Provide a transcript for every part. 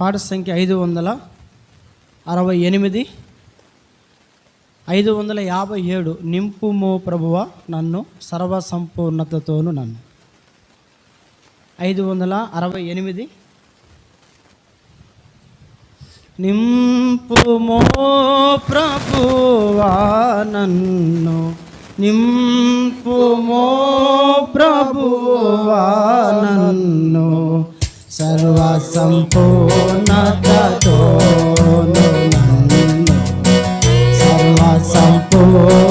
పాట సంఖ్య ఐదు వందల అరవై ఎనిమిది ఐదు వందల యాభై ఏడు నింపుమో ప్రభువ నన్ను సర్వసంపూర్ణతతోను నన్ను. ఐదు వందల అరవై ఎనిమిది నింపుమో ప్రభువా నన్ను నింపుమో ప్రభువా సంపూర్ణతతోను నన్ను సర్వ సంపూర్ణ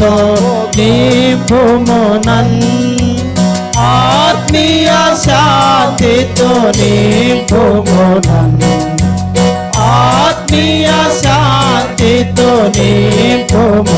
పరమానందముతో నింపుము నన్ను ఆత్మీయ శాంతితో నింపుము నన్ను ఆత్మీయ శాంతితో నింపుము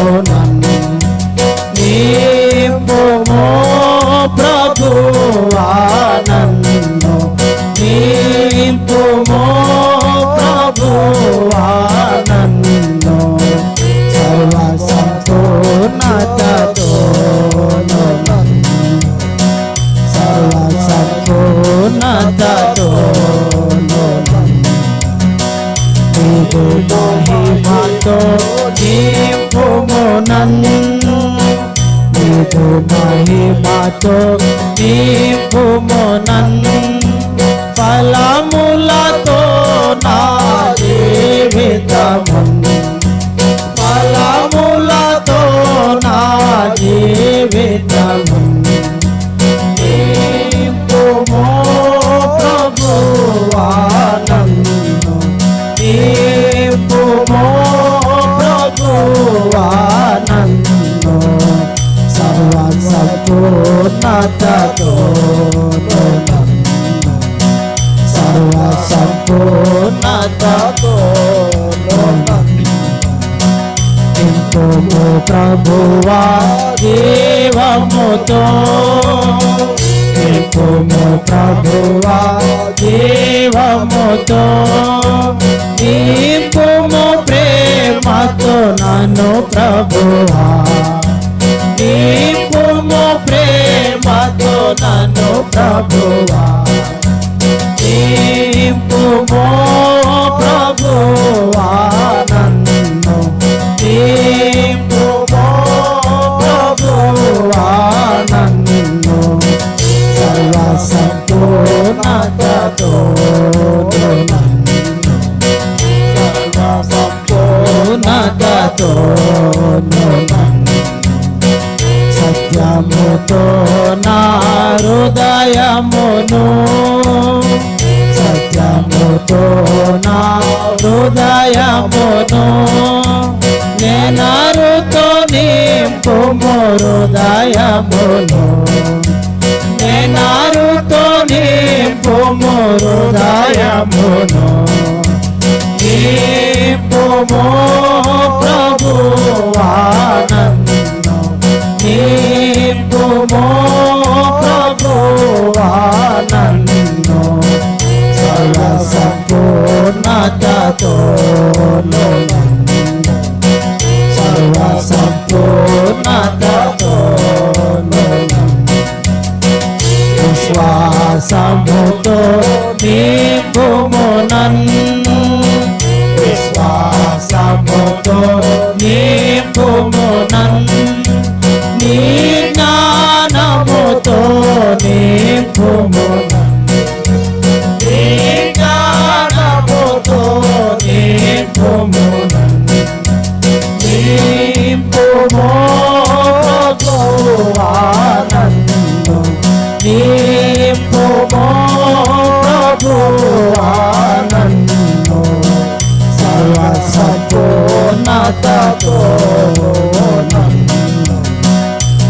మహిమతో నింపుము నన్ను ఫలములతో నా జీవితమును ఫలములతో నా జీవితమును నింపుము నింపుము సంపూర్ణతతో సర్వ సంపూర్ణతతో నన్ను ప్రభువా దేవముతో నింపుము ప్రభువా దేవముతో ప్రేమతో నన్ను ప్రభువా. నింపుము ప్రేమతో నన్ను ప్రభువా. నింపుము ప్రభువా నన్ను. నింపుము ప్రభువా నన్ను. సర్వ సంపూర్ణతతో నన్ను. సర్వ సంపూర్ణతతో నన్ను. సత్యముతో నా హృదయమును సత్యముతో నా హృదయమును నేనరుతో నింపుము హృదయమును నేనరుతో నింపుము హృదయమును నింపుము ప్రభు సంపూర్ణతతో నన్ను సర్వ సంపూర్ణతతో నన్ను విశ్వాసముతో నింపుము నన్ను విశ్వాసముతో నింపుము నన్ను నీ సంపూర్ణతతో నన్ను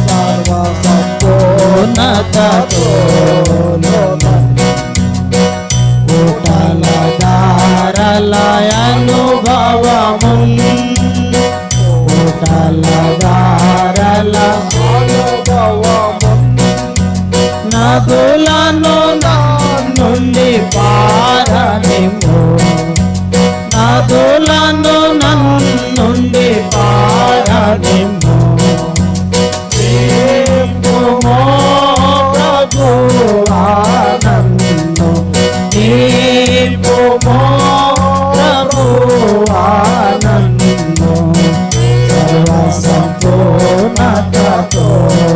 సర్వ కోటల దారల కోటల దారల అనుభవము నదులను నన్ను సర్వ సంపూర్ణతతో